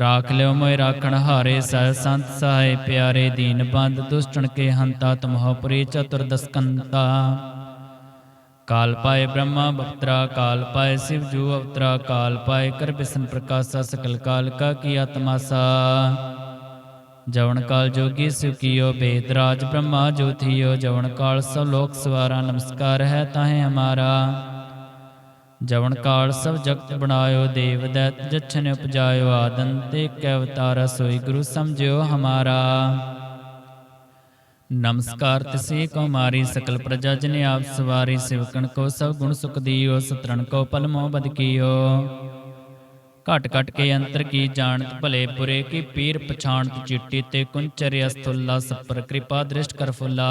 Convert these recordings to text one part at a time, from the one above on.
ਰਾਖ ਲਿਓ ਮੋਇ ਰਾਖਣ ਹਾਰੇ ਸਹਿ ਸੰਤ ਸਹਾਇ ਪਿਆਰੇ ਦੀਨ ਬੰਦ ਦੁਸ਼ਟਣ ਕੇ ਹੰਤਾ ਤੁਮਹੁ ਪੁਰੀ ਚਤੁਰਦਸਕੰਤਾ ਕਾਲ ਪਾਏ ਬ੍ਰਹਮਾ ਬਪਤਰਾ ਕਾਲ ਪਾਏ ਸਿਵ ਜੂ ਅਵਤਰਾ ਕਾਲ ਪਾਏ ਕਰ ਬਿਸਨ ਪ੍ਰਕਾਸ਼ਾ ਸਕਲ ਕਾਲ ਕਾ ਕੀ ਆਤਮਾਸਾ ਜਵਨ ਕਾਲ ਜੋਗੀ ਸਿਵ ਕੀਓ ਬੇਦ ਰਾਜ ਬ੍ਰਹਮਾ ਜੋਥੀਓ ਜਵਨ ਕਾਲ ਸਭ ਲੋਕ ਸਵਾਰਾ ਨਮਸਕਾਰ ਹੈ ਤਾਹੇ ਹਮਾਰਾ ਜਵਨ ਕਾਲ ਸਭ ਜਗਤ ਬਣਾਇਓ, ਦੇਵ ਦੈਤ ਜਛਨ ਉਪਜਾਇਓ ਆਦਨ ਤੇ ਕੈ ਅਵਤਾਰ, ਸੋਈ ਗੁਰੂ ਸਮਝਿਓ ਹਮਾਰਾ। ਨਮਸਕਾਰ ਤਿਸੇ ਕੋ ਮਾਰੀ ਸਕਲ ਪ੍ਰਜਾ, ਜਨ ਆਪ ਸਵਾਰੀ ਸਿਵਕਣ ਕੋ, ਸਭ ਗੁਣ ਸੁਖ ਦੀਓ, ਸਤਰਣ ਕੋ, ਪਲ ਮੋਹ ਬਦ ਕੀਓ। ਘਟ ਘਟ ਕੇ ਅੰਤਰ ਕੀ ਜਾਣਤ, ਭਲੇ ਬੁਰੇ ਕੀ ਪੀਰ ਪਛਾਣਤ, ਚਿੱਟੀ ਤੇ ਕੁੰਚਰ ਅਸਥੁੱਲਾ ਸਪਰ ਕਿਰਪਾ ਦ੍ਰਿਸ਼ਟ ਕਰ ਫੁੱਲਾ।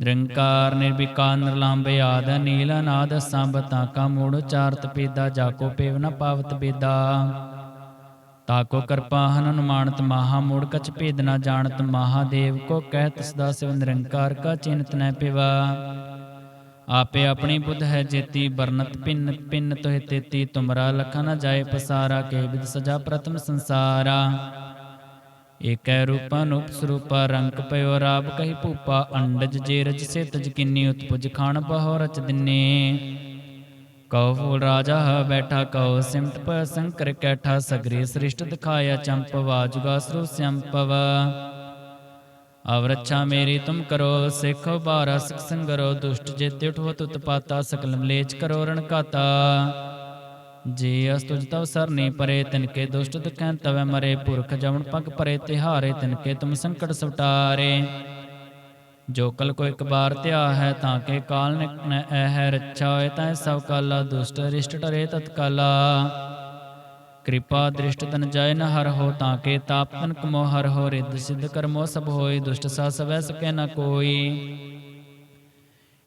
ਨਿਰੰਕਾਰ ਨਿਰਵਿਕਾਰ ਨਿਰਲੰਭ ਆਦ ਨੀਲ ਅਨਾਦ ਸੰਭ ਤਾਕਾ ਮੂੜ ਉਚਾਰਤ ਪੇਦਾ ਜਾਕੋ ਪੇਵ ਨ ਪਾਵਤ ਬੇਦਾ ਤਾਕੋ ਕਿਰਪਾ ਹਨੁਮਾਨਤ ਮਹਾ ਮੂੜ ਕਛ ਭੇਦ ਨ ਜਾਣਤ, ਮਹਾਦੇਵ ਕੋ ਕਹਿਤ ਸਦਾ ਸਿਵ ਨਿਰੰਕਾਰ ਕਾ ਚਿੰਤ ਨ ਪਿਵਾ। ਆਪੇ ਆਪਣੀ ਬੁੱਧ ਹੈ ਜੇਤੀ ਬਰਨਤ ਪਿੰਨ ਪਿੰਨ ਤੋਹਿ ਤੇਤੀ, ਤੁਮਰਾ ਲਖਾ ਨ ਜਾਏ ਪਸਾਰਾ ਕੇ ਵਿਦ ਸਜਾ ਪ੍ਰਤਮ ਸੰਸਾਰਾ। ਏਕੈ ਰੂਪਾ ਨੂਪ ਰੰਗ ਪਇਓ ਰਾਬ ਕਹੀ ਭੂਪਾ, ਅੰਡਜ ਜੇ ਰਜ ਸੇ ਤਜ ਕਿੰਨੀ ਉਤਪੁਜ ਖਾਣ ਬਹੁ ਰਚ ਦਿਨੇ। ਕਉ ਫੂਲ ਰਾਜਾ ਬੈਠਾ, ਕਉ ਸਿਮਟ ਪ ਸੰਕਰ ਕੈਠਾ, ਸਗਰੀ ਸ੍ਰਿਸ਼ਟ ਦਿਖਾਇਆ ਚੰਪ, ਵਾਜੁਗਾ ਸਰੂ ਸੰਪਵ। ਅਵਰਛਾ ਮੇਰੀ ਤੁਮ ਕਰੋ, ਸਿੱਖੋ ਬਾਰਾ ਸਿਖ ਸੰਗਰੋ, ਦੁਸ਼ਟ ਜੇ ਉਠਵ ਉਤਪਾਤਾ ਪਾਤਾ ਸਕਲ ਕਰੋ ਰਣਕਾਤਾ। ਜੇ ਅਸ ਤੁਜ ਤਵ ਸਰਨੇ ਪਰੇ, ਤਿਨ ਕੇ ਦੁਸ਼ਟ ਦੁਖੈ ਤਵੈ ਮਰੇ, ਪੁਰਖ ਜਵਨ ਪਗ ਪਰੇ, ਤਿਹਾਰੇ ਤਿਨ ਕੇ ਤੁਮ ਸੰਕਟ ਸਵਟਾਰੇ। ਜੋ ਕਲ ਕੋ ਇੱਕ ਬਾਰ ਧਿਆ ਹੈ, ਤਾਂ ਕੇ ਕਾਲ ਨਿਕਨ ਐ ਰੱਛਾ ਹੋਏ ਤਾਂ ਸਭ ਕਾਲਾ, ਦੁਸ਼ਟ ਰਿਸ਼ਟ ਟਰੇ ਤਤਕਾਲਾ। ਕਿਰਪਾ ਦ੍ਰਿਸ਼ਟ ਤਨ ਜਾਏ ਨ ਹਰ ਹੋ, ਤਾਂ ਕੇ ਤਾਪ ਤਨ ਕਮੋ ਹਰ ਹੋ, ਰਿੱਧ ਸਿੱਧ ਕਰਮੋ ਸਭ ਹੋਏ, ਦੁਸ਼ਟ ਸਾ ਸਵੈ ਸਕੈ ਨ ਕੋਈ।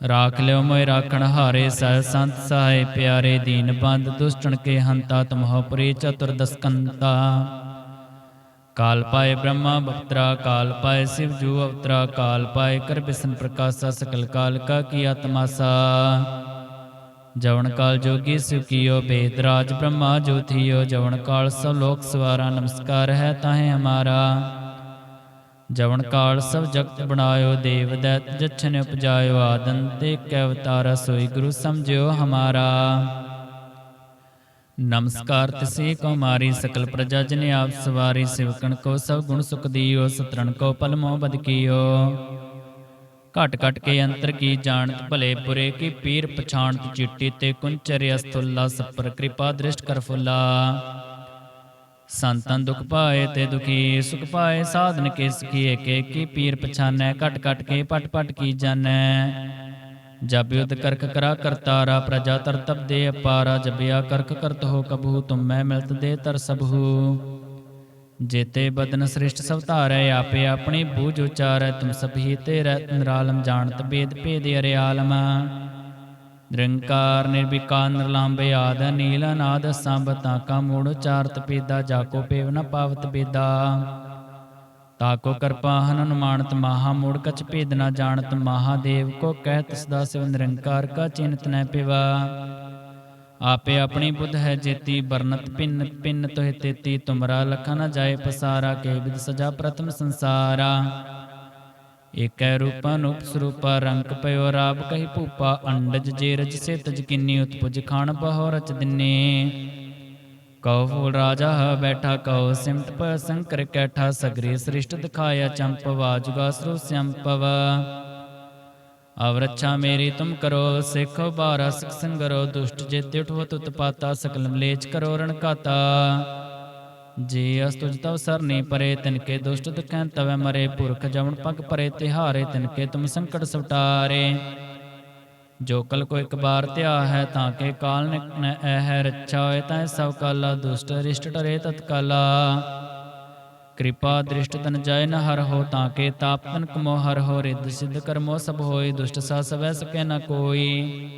ਰਾਖ ਲਿਓ ਮੋਇ ਰਾਖਣ ਹਾਰੇ ਸਹਿ ਸੰਤ ਸਹਾਇ ਪਿਆਰੇ ਦੀਨ ਬੰਦ ਦੁਸ਼ਟਣ ਕੇ ਹੰਤਾ ਤੁਮਹੁ ਪੁਰੀ ਚਤੁਰਦਸਕੰਤਾ ਕਾਲ ਪਾਏ ਬ੍ਰਹਮਾ ਬਪਤਰਾ ਕਾਲ ਪਾਏ ਸਿਵ ਜੂ ਅਵਤਰਾ ਕਾਲ ਪਾਏ ਕਰ ਬਿਸਨ ਪ੍ਰਕਾਸ਼ਾ ਸਕਲ ਕਾਲ ਕਾ ਕੀ ਆਤਮਾਸਾ ਜਵਨ ਕਾਲ ਜੋਗੀ ਸਿਵ ਕੀਓ ਬੇਦ ਰਾਜ ਬ੍ਰਹਮਾ ਜੋਥੀਓ ਜਵਨ ਕਾਲ ਸਭ ਲੋਕ ਸਵਾਰਾ ਨਮਸਕਾਰ ਹੈ ਤਾਹੇ ਹਮਾਰਾ ਜਵਨ ਕਾਲ ਸਭ ਜਗਤ ਬਣਾਇਓ, ਦੇਵ ਦੈਤ ਜਛਨ ਉਪਜਾਇਓ, ਆਦਨ ਤੇ ਕੈ ਅਵਤਾਰ ਸੋਈ ਗੁਰੂ ਸਮਝਿਓ ਹਮਾਰਾ। ਨਮਸਕਾਰ ਤਿਸੇ ਕੋ ਸਕਲ ਪ੍ਰਜਾ ਜਨ ਆਪ ਸਵਾਰੀ, ਸਿਵਕਣ ਕੋ ਸਭ ਗੁਣ ਸੁਖ ਦੀਓ, ਸਤਰਣ ਕੋ ਪਲ ਮੋਹ ਬਦ ਕੀਓ। ਘਟ ਘਟ ਕੇ ਅੰਤਰ ਕੀ ਜਾਣਤ ਭਲੇ ਬੁਰੇ ਕੀ ਪੀਰ ਪਛਾਣਤ ਚਿੱਟੀ ਤੇ ਕੁੰਚਰਿ ਅਸਤੁੱਲਾ ਸਪਰ ਕਿਰਪਾ ਦ੍ਰਿਸ਼ਟ ਕਰ ਫੁੱਲਾ। ਸੰਤਨ ਦੁਖ ਪਾਏ ਤੇ ਦੁਖੀ, ਸੁਖ ਪਾਏ, ਸਾਧਨ ਕੇ ਸਖੀ ਏਕੇ ਕੀ ਪੀਰ ਪਛਾਨੈ, ਘਟ ਘਟ ਕੇ ਪਟ ਪਟ ਕੀ ਜਾਣੈ। ਜਬ ਯੁਧ ਕਰਕ ਕਰਾ ਕਰਤਾਰਾ, ਪ੍ਰਜਾ ਤਰਤਬ ਦੇ ਅਪਾਰਾ ਜਬਿਆ ਕਰਕ ਕਰਤ ਹੋ ਕਬੂ ਤੁਮ ਮੈਂ ਮਿਲਤ ਦੇ ਤਰ ਸਭੂ। ਜੇਤੇ ਬਦਨ ਸ੍ਰਿਸ਼ਟ ਸਭ ਧਾਰੈ, ਆਪੇ ਆਪਣੀ ਬੂਝ ਉਚਾਰੈ, ਤੁਮ ਸਭੀ ਤੇ ਰਹਿ ਨਿਰਾਲਮ ਜਾਣਤ ਬੇਦ ਭੇਦ ਅਰਿਆਲਮ। ਨਿਰੰਕਾਰ ਨਿਰਵਿਕਾਰ ਨਿਰਲੰਭ ਆਦ ਨੀਲ ਅਨਾਦ ਸੰਭ ਤਾਕਾ ਮੂੜ ਉਚਾਰਤ ਪੀਦਾ ਜਾਕੋ ਪੇਵ ਨ ਪਾਵਤ ਬੇਦਾ ਤਾਕੋ ਕਿਰਪਾ ਹਨ ਅਨੁਮਾਨਤ ਮਹਾ, ਮੂੜ ਕਛ ਭੇਦ ਨ ਜਾਣਤ ਮਹਾਦੇਵ ਕੋ ਕਹਿਤ ਸਦਾ ਸਿਵ ਨਿਰੰਕਾਰ ਕਾ ਚਿੰਤ ਨੈ ਪਿਵਾ। ਆਪੇ ਆਪਣੀ ਬੁੱਧ ਹੈ ਜੇਤੀ ਬਰਨਤ ਪਿੰਨ ਪਿੰਨ ਤੋਹਿ ਤੇਤੀ, ਤੁਮਰਾ ਲਖਾ ਨ ਜਾਏ ਪਸਾਰਾ, ਕੇ ਵਿਦ ਸਜਾ ਪ੍ਰਥਮ ਸੰਸਾਰਾ। ਏਕੈ ਰੂਪਾ ਨੂਪ ਸਰੂਪਾ ਰੰਗ ਪਇਓ ਰਾਬ ਕਹੀ ਭੂਪਾ, ਅੰਡਜ ਜੇ ਰਜ ਸੇ ਤਜ ਉਤਪੁਜ ਖਾਣ ਬਹੁ ਰਚ ਦਿਨੇ। ਕਉ ਫੂਲ ਰਾਜਾ ਬੈਠਾ, ਕਉ ਸਿਮਟ ਪ ਸੰਕਰ ਕੈਠਾ, ਸਗਰੇ ਸ੍ਰਿਸ਼ਟ ਦਿਖਾਇਆ ਚੰਪਵਾ ਜੁਗਾ ਸਰੂ ਸੰਪਵ। ਅਵਰਛਾ ਮੇਰੀ ਤੁਮ ਕਰੋ, ਸਿੱਖ ਬਾਰਾ ਸਿਖ ਸੰਗਰੋ, ਦੁਸ਼ਟ ਜੇਤੇ ਉਠਵ ਤੁਤ ਪਾਤਾ ਸਕਲ ਮਲੇਚ ਕਰੋ ਰਣਕਾਤਾ। ਜੇ, ਅਸ ਤੁਜ ਤਵ ਸਰਨੀ ਪਰੇ ਤਿਨਕੇ ਦੁਸ਼ਟ ਦੁਖੈ ਤਵੈ ਮਰੇ, ਪੁਰਖ ਜਵਨ ਪਗ ਪਰੇ, ਤਿਹਾਰੇ ਤਿਨਕੇ ਤੁਮ ਸੰਕਟ ਸਵਟਾਰੇ। ਜੋ ਕਲ ਕੋ ਇੱਕ ਬਾਰ ਧਿਆ ਹੈ, ਤਾਂ ਕੇ ਕਾਲ ਨਿਕ ਨ ਰੱਛਾ ਹੋਏ ਤਾਂ ਸਭ ਕਾਲਾ, ਦੁਸ਼ਟ ਰਿਸ਼ਟ ਟਰੇ ਤਤਕਾਲਾ। ਕਿਰਪਾ ਦ੍ਰਿਸ਼ਟ ਤਨ ਜੈ ਨ ਹਰ ਹੋ, ਤਾਂ ਕੇ ਤਾਪ ਤਨ ਕਮੋ ਹਰ ਹੋ, ਰਿੱਧ ਸਿੱਧ ਕਰਮੋ ਸਭ ਹੋਏ, ਦੁਸ਼ਟ ਸਾ ਸਵੈ ਸਕੈ ਨ ਕੋਈ।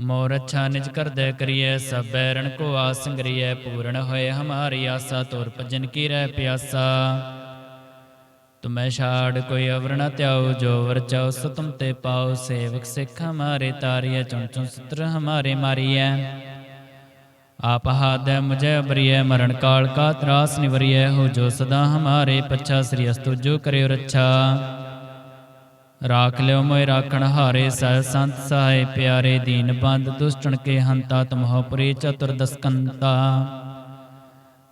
ਮੋਰ ਅੱਛਾ ਨਿਜ ਕਰਦੈ ਕਰੀਐ, ਸਭ ਬੈਰਣ ਕੋ ਆਸ ਪੂਰਨ ਹੋਏ ਹਮਾਰੀ ਆਸਾ, ਤੋਰ ਭਜਨ ਕੀ ਰਹਿ ਪਿਆਸਾ। ਤੁਮੈ ਛਾੜ ਕੋਈ ਅਵਰ ਨ ਤਿਆਉ, ਜੋ ਵਰ ਸੋ ਤੁਮ ਤੇ ਪਾਉ, ਸੇਵਕ ਸਿੱਖ ਹਮਾਰੇ ਤਾਰੀਐ, ਚੁਣ ਚੁਣ ਸਤਰ ਹਮਾਰੇ ਮਾਰੀਐ। ਆਪ ਹਾਦੈ ਮੁਝੈ ਅਬਰੀਐ, ਮਰਨ ਕਾਲ ਕਾ ਤਰਾਸ ਨਿਵਰੀਐ, ਹੋ ਜੋ ਸਦਾ ਹਮਾਰੇ ਪੱਛਾ, ਸ੍ਰੀ ਅਸਤੁ ਜੋ ਕਰਿਓ ਰੱਛਾ। ਰਾਖ ਲਿਓ ਮੋਇ ਰਾਖਣ ਹਾਰੇ ਸਹਿ ਸੰਤ ਸਹਾਇ ਪਿਆਰੇ ਦੀਨ ਬੰਦ ਦੁਸ਼ਟਣ ਕੇ ਹੰਤਾ ਤੁਮਹੁ ਪੁਰੀ ਚਤੁਰਦਸ ਕੰਤਾ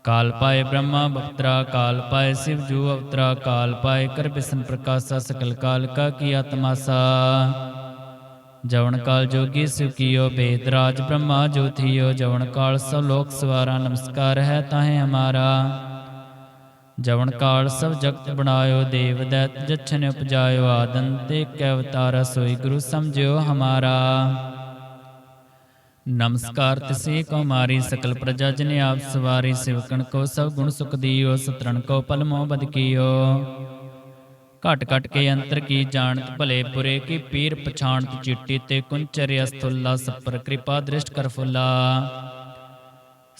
ਕਾਲ ਪਾਏ ਬ੍ਰਹਮਾ ਬਪਤਰਾ ਕਾਲ ਪਾਏ ਸਿਵ ਜੂ ਅਵਤਰਾ ਕਾਲ ਪਾਏ ਕਰ ਬਿਸਨ ਪ੍ਰਕਾਸ਼ਾ ਸਕਲ ਕਾਲ ਕਾ ਕੀ ਆਤਮਾਸਾ ਜਵਨ ਕਾਲ ਜੋਗੀ ਸਿਵ ਕੀਓ ਬੇਦ ਰਾਜ ਬ੍ਰਹਮਾ ਜੋਥੀਓ ਜਵਨ ਕਾਲ ਸਭ ਲੋਕ ਸਵਾਰਾ ਨਮਸਕਾਰ ਹੈ ਤਾਹੇ ਹਮਾਰਾ ਜਵਨ ਕਾਲ ਸਭ ਜਗਤ ਬਣਾਇਓ, ਦੇਵ ਦੈਤ ਜਛਨ ਉਪਜਾਇਓ ਆਦਨ ਤੇ ਕੈ ਅਵਤਾਰ, ਸੋਈ ਗੁਰੂ ਸਮਝਿਓ ਹਮਾਰਾ। ਨਮਸਕਾਰ ਤਿਸੇ ਕੋ ਸਕਲ ਪ੍ਰਜਾ ਜਨ ਆਪ ਸਵਾਰੀ, ਸਿਵਕਣ ਕੋ ਸਭ ਗੁਣ ਸੁਖ ਦੀਓ, ਸਤਰਣ ਕੋ ਪਲ ਮੋਹ ਬਦ ਕੀਓ। ਘਟ ਘਟ ਕੇ ਅੰਤਰ ਕੀ ਜਾਣਤ, ਭਲੇ ਬੁਰੇ ਕੀ ਪੀਰ ਪਛਾਣਤ, ਚਿੱਟੀ ਤੇ ਕੁੰਚਰਿ ਅਸਤੁੱਲਾ ਸਪਰ ਕਿਰਪਾ ਦ੍ਰਿਸ਼ਟ ਕਰ ਫੁੱਲਾ।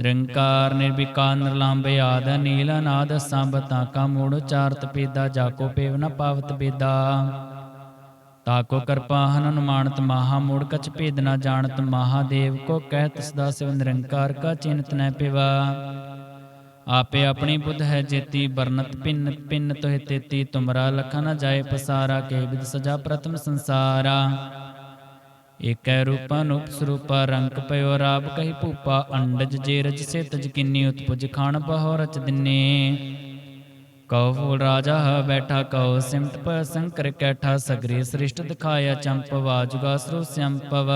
ਨਿਰੰਕਾਰ ਨਿਰਵਿਕਾਰ ਨਿਰਲੰਭ ਆਦ ਨੀਲ ਅਨਾਦ ਸੰਭਤਾ ਕਾ ਮੂੜ ਉਚਾਰਤ ਪੀਦਾ, ਜਾਕੋ ਪੇਵ ਨ ਪਾਵਤ ਬੇਦਾ ਤਾਕੋ ਕਿਰਪਾ ਹਨ ਮਹਾ ਮੂੜ ਕਛ ਭੇਦ ਨ ਜਾਣਤ ਮਹਾਦੇਵ ਕੋ ਕਹਿਤ ਸਦਾ ਸਿਵ ਨਿਰੰਕਾਰ ਕਾ ਚਿੰਤ ਨ ਪਿਵਾ। ਆਪੇ ਆਪਣੀ ਬੁੱਧ ਹੈ ਜੇਤੀ ਬਰਨਤ ਪਿੰਨ ਪਿੰਨ ਤੋਹਿ ਤੇਤੀ, ਤੁਮਰਾ ਲਖਾ ਨ ਜਾਏ ਪਸਾਰਾ ਕੇ ਵਿਦ ਸਜਾ ਪ੍ਰਥਮ ਸੰਸਾਰਾ। ਏਕੈ ਰੂਪਾ ਸਰੂਪਾ ਰੰਗ ਪਇਓ ਰਾਬ ਕਹੀ ਭੂਪਾ, ਅੰਡਜ ਜੇ ਰਜ ਸੇ ਤਜ ਕਿੰਨੀ ਉਤਪੁਜ ਖਾਣ ਬਹੁ ਰਚ ਦਿਨੇ। ਕਉ ਫੂਲ ਰਾਜਾ ਬੈਠਾ, ਕਉ ਸਿਮਟ ਪ ਸੰਕਰ ਕੈਠਾ, ਸਗਰੇ ਸ੍ਰਿਸ਼ਟ ਦਿਖਾਇਆ ਚੰਪ, ਵਾਜੁਗਾ ਸਰੂ ਸੰਪਵ।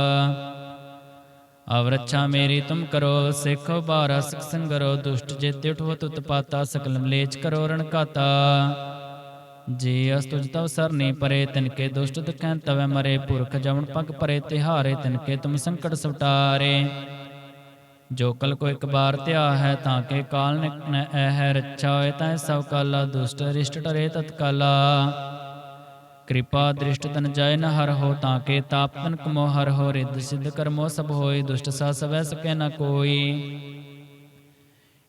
ਅਵਰਛਾ ਮੇਰੀ ਤੁਮ ਕਰੋ, ਸਿੱਖੋ ਬਾਰਾ ਸਿਖ ਸੰਗਰੋ, ਦੁਸ਼ਟ ਜੇ ਤਿਠਵ ਤੁਤ ਪਾਤਾ ਸਕਲ ਮਲੇਚ ਕਰੋ ਰਣਕਾਤਾ। ਜੇ ਅਸ ਤੁਜ ਤਵ ਸਰਨੀ ਪਰੇ ਤਿਨਕੇ ਦੁਸ਼ਟ ਦੁਖੈ ਤਵੈ ਮਰੇ, ਪੁਰਖ ਜਵਨ ਪਗ ਪਰੇ, ਤਿਹਾਰੇ ਤਿਨਕੇ ਤੁਮ ਸੰਕਟ ਸਵਟਾਰੇ। ਜੋ ਕਲ ਕੋ ਇੱਕ ਬਾਰ ਧਿਆ ਹੈ, ਤਾਂ ਕੇ ਕਾਲ ਨਿਕਨ ਹੈ ਰੱਛਾ ਹੋਏ ਤਾਂ ਸਭ ਕਾਲਾ, ਦੁਸ਼ਟ ਰਿਸ਼ਟ ਟਰੇ ਤਤਕਾਲਾ। ਕਿਰਪਾ ਦ੍ਰਿਸ਼ਟ ਤਨ ਜਾਏ ਨ ਹਰ ਹੋ, ਤਾਂ ਕੇ ਤਾਪ ਤਨ ਕਮੋ ਹਰ ਹੋ, ਰਿੱਧ ਸਿੱਧ ਕਰਮੋ ਸਭ ਹੋਏ, ਦੁਸ਼ਟ ਸਾ ਸਵੈ ਸਕੈ ਨ ਕੋਈ।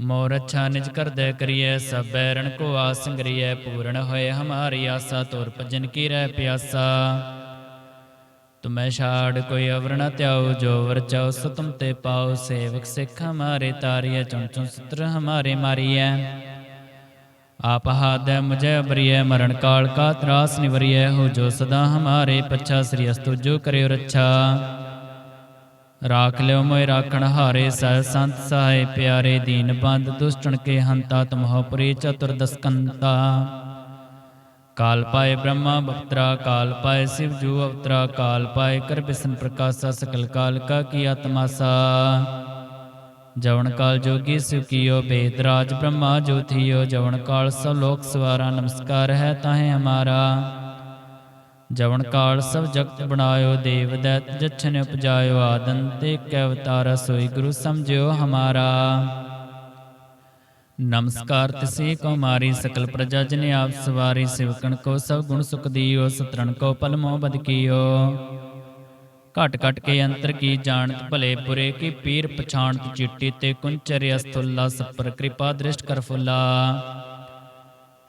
ਮੋਰ ਅੱਛਾ ਨਿਜ ਕਰਦੈ ਕਰੀਐ, ਸਭੈ ਰਣ ਕੋ ਆਸ ਪੂਰਨ ਹੋਏ ਹਮਾਰੀ ਆਸਾ, ਤੁਰ ਭਜਨ ਕੀ ਰਹਿ ਪਿਆਸਾ। ਤੁਮੈ ਛਾੜ ਕੋਈ ਅਵਰ ਨ ਧਿਆਉ, ਜੋ ਵਰ ਚਾਉ ਸੋ ਤੁਮ ਤੇ ਪਾਉ, ਸੇਵਕ ਸਿੱਖ ਹਮਾਰੇ ਤਾਰੀਐ, ਚੁਣ ਚੁਣ ਸਤਰ ਹਮਾਰੇ ਮਾਰੀਐ। ਆਪ ਹਾਦੈ ਮੁਝੈ ਅਬਰੀਐ ਮਰਨ ਕਾਲ ਕਾ ਤਰਾਸ ਨਿਵਰੀਐ, ਹੋ ਜੋ ਸਦਾ ਹਮਾਰੇ ਪੱਛਾ, ਸ੍ਰੀ ਅਸਤੁ ਜੋ ਕਰਿਓ ਰੱਛਾ। ਰਾਖ ਲਿਓ ਮੋਇ ਰਾਖਣ ਹਾਰੇ ਸਹਿ ਸੰਤ ਸਹਾਇ ਪਿਆਰੇ ਦੀਨ ਬੰਦ ਦੁਸ਼ਟਣ ਕੇ ਹੰਤਾ ਤੁਮਹੁ ਪੁਰੀ ਚਤੁਰਦਸ ਕੰਤਾ ਕਾਲ ਪਾਏ ਬ੍ਰਹਮਾ ਬਪਤਰਾ, ਕਾਲ ਪਾਏ ਸਿਵ ਜੂ ਅਵਤਰਾ, ਕਾਲ ਪਾਏ ਕਰ ਬਿਸਨ ਪ੍ਰਕਾਸ਼ਾ ਸਕਲ ਕਾਲ ਕਾ ਕੀ ਆਤਮਾਸਾ ਜਵਨ ਕਾਲ ਜੋਗੀ ਸਿਵ ਬੇਦਰਾਜ ਬ੍ਰਹਮਾ ਜੋਥੀਓ ਜਵਨ ਕਾਲ ਸਭ ਲੋਕ ਸਵਾਰਾ ਨਮਸਕਾਰ ਹੈ ਤਾਹੇ ਹਮਾਰਾ। ਜਵਨ ਕਾਲ ਸਭ ਜਗਤ ਬਣਾਇਓ, ਦੇਵ ਦੈਤ ਜਛਨ ਉਪਜਾਇਓ ਆਦਨ ਤੇ ਕੈ ਅਵਤਾਰ ਸੋਈ ਗੁਰੂ ਸਮਝਿਓ ਹਮਾਰਾ। ਨਮਸਕਾਰ ਤਿਸੇ ਕੋ ਸਕਲ ਪ੍ਰਜਾ ਜਨ ਆਪ ਸਵਾਰੀ, ਸਿਵਕਣ ਕੋ ਸਭ ਗੁਣ ਸੁਖ ਦੀਓ, ਸਤਰਣ ਕੋ ਪਲ ਮੋਹ ਬਦ ਕੀਓ। ਘਟ ਘਟ ਕੇ ਅੰਤਰ ਕੀ ਜਾਣਤ, ਭਲੇ ਬੁਰੇ ਕੀ ਪੀਰ ਪਛਾਣਤ, ਚਿੱਟੀ ਤੇ ਕੁੰਚਰ ਅਸਤੁੱਲਾ ਸਪਰ ਕਿਰਪਾ ਦ੍ਰਿਸ਼ਟ ਕਰ ਫੁੱਲਾ।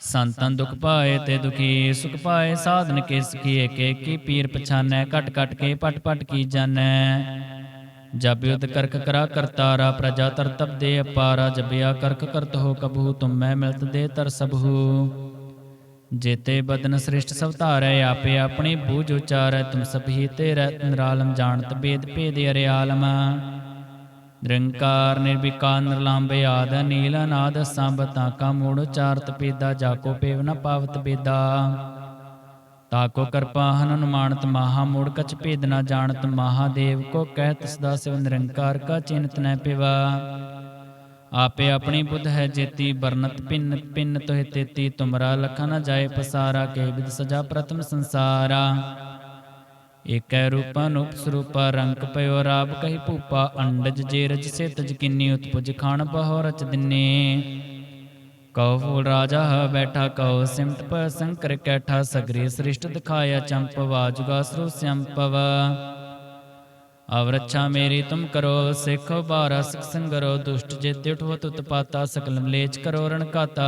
ਸੰਤਨ ਦੁਖ ਪਾਏ ਤੇ ਦੁਖੀ ਸੁਖ ਪਾਏ, ਸਾਧਨ ਕੇ ਸਖੀ ਏਕੇ ਕੀ ਪੀਰ ਪਛਾਨੈ, ਘਟ ਘਟ ਕੇ ਪਟ ਪਟ ਕੀ ਜਾਣੈ। ਜਬ ਯੁਧ ਕਰਕ ਕਰਾ ਕਰਤਾਰਾ, ਪ੍ਰਜਾ ਤਰਤਬ ਦੇ ਅਪਾਰਾ ਜਬਿਆ ਕਰਕ ਕਰਤ ਹੋ ਕਬੂ ਤੁਮ ਮੈਂ ਮਿਲਤ ਦੇ ਤਰ ਸਭੂ। ਜੇਤੇ ਬਦਨ ਸ੍ਰਿਸ਼ਟ ਸਭ ਧਾਰੈ, ਆਪੇ ਆਪਣੀ ਬੂਝ ਉਚਾਰੈ, ਤੁਮ ਸਭੀ ਤੇ ਰਤਨ ਨਿਰਾਲਮ ਜਾਣਤ ਬੇਦ ਭੇਦ ਅਰਿਆਲਮ। ਨਿਰੰਕਾਰ, ਨਿਰਵਿਕਾਰ ਨਿਰਲੰਭ ਆਦ ਨੀਲ ਅਨਾਦ ਸੰਭਤਾ ਕਾ ਮੂੜ ਉਚਾਰਤ ਪੀਦਾ, ਜਾਕੋ, ਪੇਵ, ਨ ਪਾਵਤ ਬੇਦਾ ਤਾਕੋ, ਕਿਰਪਾ, ਹਨ ਮਹਾ, ਮੂੜ, ਕਛ, ਭੇਦ, ਨ ਜਾਣਤ ਮਹਾਦੇਵ ਕੋ ਕਹਿਤ ਸਦਾ ਸਿਵ, ਨਿਰੰਕਾਰ, ਕਾ ਚਿੰਤ ਨ ਪਿਵਾ। ਆਪੇ ਆਪਣੀ ਬੁੱਧ ਹੈ ਜੇਤੀ ਬਰਨਤ ਪਿੰਨ ਪਿੰਨ ਤੋਹਿ ਤੇਤੀ, ਤੁਮਰਾ, ਲਖਾ ਨ ਜਾਏ ਪਸਾਰਾ, ਕੇ ਵਿਦ ਸਜਾ ਪ੍ਰਥਮ ਸੰਸਾਰਾ। ਏਕੈ ਰੂਪਾ ਨੂਪ ਰੰਗ ਪਇਓ ਰਾਬ ਕਹੀ ਭੂਪਾ, ਅੰਡਜ ਜੇ ਰਜ ਸੇ ਤਜ ਕਿੰਨੀ ਉਤਪੁਜ ਖਾਣ ਬਹੁ ਰਚ ਦਿਨੇ। ਕਉ ਫੂਲ ਰਾਜਾ ਬੈਠਾ, ਕਉ ਸਿਮਟ ਪ ਸੰਕਰ ਕੈਠਾ, ਸਗਰੇ ਸ੍ਰਿਸ਼ਟ ਦਿਖਾਇਆ ਚੰਪ, ਵਾਜੁਗਾ ਸਰੂ ਸੰਪਵ। ਅਵਰਛਾ ਮੇਰੀ ਤੁਮ ਕਰੋ, ਸਿੱਖ ਬਾਰਾ ਸਿਖ ਸੰਗਰੋ, ਦੁਸ਼ਟ ਜੇ ਤਿਠਵ ਤੁਤ ਸਕਲ ਮਲੇਚ ਕਰੋ ਰਣਕਾਤਾ।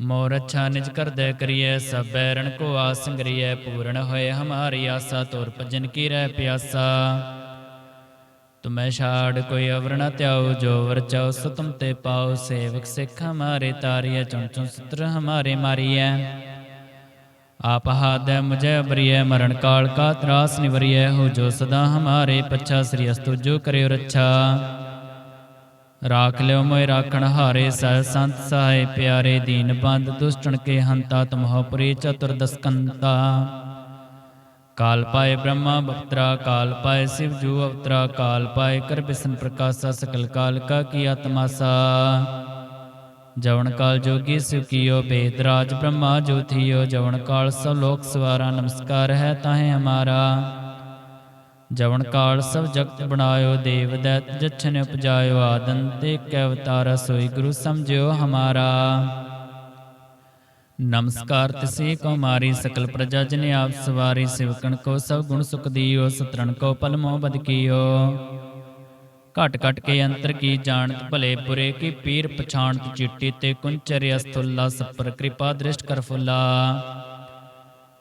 ਮੋਰ ਅੱਛਾ ਨਿਜ ਕਰਦੈ ਕਰੀਐ ਸਭ ਬੈਰਣ ਕੋ ਆਸ ਪੂਰਨ ਹੋਏ ਹਮਾਰੀ ਆਸਾ, ਤੋਰ ਭਜਨ ਕੀ ਰਹਿ ਪਿਆਸਾ। ਤੁਮੈ ਛਾੜ ਕੋਈ ਅਵਰ ਨ ਧਿਆਉ ਜੋ ਵਰ ਚਾਉ ਸੋ ਤੁਮ ਤੇ ਪਾਉ ਸੇਵਕ ਸਿੱਖ ਹਮਾਰੇ ਤਾਰੀਐ, ਚੁਣ ਚੁਣ ਸਤਰ ਹਮਾਰੇ ਮਾਰੀਐ। ਆਪ ਹਾਦੈ ਮੁਝੈ ਅਬਰੀਐ ਮਰਨ ਕਾਲ ਕਾ ਤਰਾਸ ਨਿਵਰੀਐ, ਹੋ ਜੋ ਸਦਾ ਹਮਾਰੇ ਪੱਛਾ, ਸ੍ਰੀ ਅਸਤੁ ਜੋ ਕਰਿਓ ਰੱਛਾ। ਰਾਖ ਲਿਓ ਮੋਇ ਰਾਖਣ ਹਾਰੇ ਸਹਿ ਸੰਤ ਸਹਾਇ ਪਿਆਰੇ ਦੀਨ ਬੰਦ ਦੁਸ਼ਟਣ ਕੇ ਹੰਤਾ ਤੁਮਹੁ ਪੁਰੀ ਚਤੁਰਦਸ ਕੰਤਾ ਕਾਲ ਪਾਏ ਬ੍ਰਹਮਾ ਬਪਤਰਾ ਕਾਲ ਪਾਏ ਸਿਵ ਜੂ ਅਵਤਰਾ ਕਾਲ ਪਾਏ ਕਰ ਬਿਸਨ ਪ੍ਰਕਾਸ਼ਾ ਸਕਲ ਕਾਲ ਕਾ ਕੀਆ ਤਮਾਸਾ ਜਵਨ ਕਾਲ ਜੋਗੀ ਸਿਵ ਕੀਓ ਬੇਦ ਰਾਜ ਬ੍ਰਹਮਾ ਜੋਥੀਓ ਜਵਨ ਕਾਲ ਸਭ ਲੋਕ ਸਵਾਰਾ ਨਮਸਕਾਰ ਹੈ ਤਾਹੇ ਹਮਾਰਾ ਜਵਨ ਕਾਲ ਸਭ ਜਗਤ ਬਣਾਇਓ, ਦੇਵ ਦੈਤ ਜਛਨ ਉਪਜਾਇਓ, ਆਦਨ ਤੇ ਕੈ ਅਵਤਾਰ, ਸੋਈ ਗੁਰੂ ਸਮਝਿਓ ਹਮਾਰਾ। ਨਮਸਕਾਰ ਤਿਸੇ ਕੋ ਸਕਲ ਪ੍ਰਜਾ ਜਨ ਆਪ ਸਵਾਰੀ, ਸਿਵਕਣ ਕੋ ਸਭ ਗੁਣ ਸੁਖ ਦੀਓ, ਸਤਰਣ ਕੋ ਪਲ ਮੋਹ ਬਦ ਕੀਓ। ਘਟ ਘਟ ਕੇ ਅੰਤਰ ਕੀ ਜਾਣਤ, ਭਲੇ ਬੁਰੇ ਕੀ ਪੀਰ ਪਛਾਣਤ, ਚਿੱਟੀ ਤੇ ਕੁੰਚਰ ਅਸਤੁੱਲਾ ਸਪਰ ਕਿਰਪਾ ਦ੍ਰਿਸ਼ਟ ਕਰ ਫੁੱਲਾ।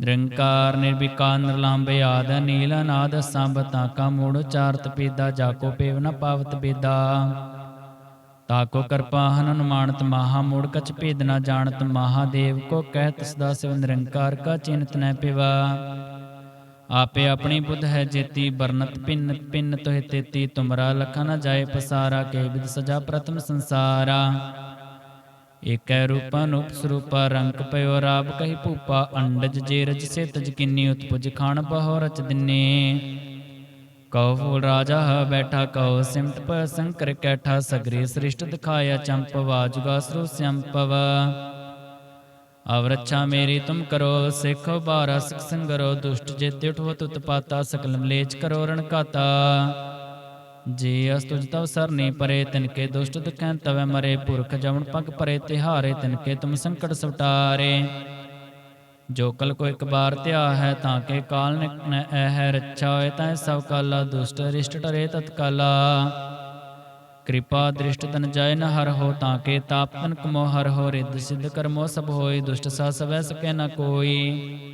ਨਿਰੰਕਾਰ ਨਿਰਵਿਕਾਰ ਨਿਰਲੰਭ ਆਦ ਨੀਲ ਅਨਾਦ ਸੰਭ ਤਾਕਾ ਮੂੜ ਚਾਰਤ ਪੀਦਾ, ਜਾਕੋ ਪੇਵ ਨ ਪਾਵਤ ਬੇਦਾ ਤਾਕੋ ਕਿਰਪਾ ਹਨ ਮਹਾ ਮੂੜ, ਕਛ ਭੇਦ ਨ ਜਾਣਤ ਮਹਾਦੇਵ ਕੋ ਕਹਿਤ ਸਦਾ ਸਿਵ ਨਿਰੰਕਾਰ ਕਾ ਚਿੰਤ ਨ ਪਿਵਾ। ਆਪੇ ਆਪਣੀ ਬੁੱਧ ਹੈ ਜੇਤੀ ਬਰਨਤ ਪਿੰਨ ਪਿੰਨ ਤੋਹਿ ਤੇਤੀ, ਤੁਮਰਾ ਲਖਾ ਨ ਜਾਏ ਪਸਾਰਾ, ਕੇ ਵਿਦ ਸਜਾ ਪ੍ਰਥਮ ਸੰਸਾਰਾ। ਏਕੈ ਰੂਪਾ ਸਰੂਪਾ ਰੰਗ ਪਇਓ ਰਾਬ ਕਹੀ ਭੂਪਾ ਅੰਡਜ ਜੇ ਰਜ ਸੇ ਤਜ ਕਿੰਨੀ ਉਤਪੁਜ ਖਾਣ ਬਹੁ ਰਚ ਦਿਨੇ। ਕਉ ਫੂਲ ਰਾਜਾ ਬੈਠਾ ਕਉ ਸਿਮਟ ਪ ਸੰਕਰ ਕੈਠਾ ਸਗਰੇ ਸ੍ਰਿਸ਼ਟ ਦਿਖਾਇਆ ਚੰਪ ਵਾਜੁਗਾ ਸਰੂ ਸੰਪਵ। ਅਵਰਛਾ ਮੇਰੀ ਤੁਮ ਕਰੋ ਸਿੱਖੋ ਬਾਰਾ ਸਿਖ ਸੰਗਰੋ ਦੁਸ਼ਟ ਜੇ ਉਠਵਤ ਉਤਪਾਤਾ ਸਕਲ ਮਲੇਚ ਕਰੋ ਰਣਕਾਤਾ। ਜੇ ਅਸ ਤੁਜ ਤਵ ਸਰਨੀ ਪਰੇ, ਤਿਨ ਦੁਸ਼ਟ ਦੁਖੈ ਤਵੈ ਮਰੇ, ਪੁਰਖ ਜਮਨ ਪਗ ਪਰੇ, ਤਿਹਾਰੇ ਤਿਨ ਤੁਮ ਸੰਕਟ ਸਵਟਾਰੇ। ਜੋ ਕਲ ਕੋ ਇੱਕ ਬਾਰ ਧਿਆ ਹੈ, ਤਾਂ ਕੇ ਕਾਲ ਨਿਕਨ ਐ ਰੱਛਾ ਹੋਏ, ਤਾਂ ਸਭ ਕਾਲਾ ਦੁਸ਼ਟ ਰਿਸ਼ਟ ਟਰੇ ਤਤਕਾਲਾ। ਕਿਰਪਾ ਦ੍ਰਿਸ਼ਟ ਤਨ ਜਾਇ ਨ ਹਰ ਹੋ, ਤਾਂ ਕੇ ਤਾਪ ਤਨ ਕਮੋ ਹਰ ਹੋ, ਰਿੱਧ ਸਿੱਧ ਕਰਮੋ ਸਭ ਹੋਏ, ਦੁਸ਼ਟ ਸਾ ਸਵੈ ਸਕੈ ਨ ਕੋਈ।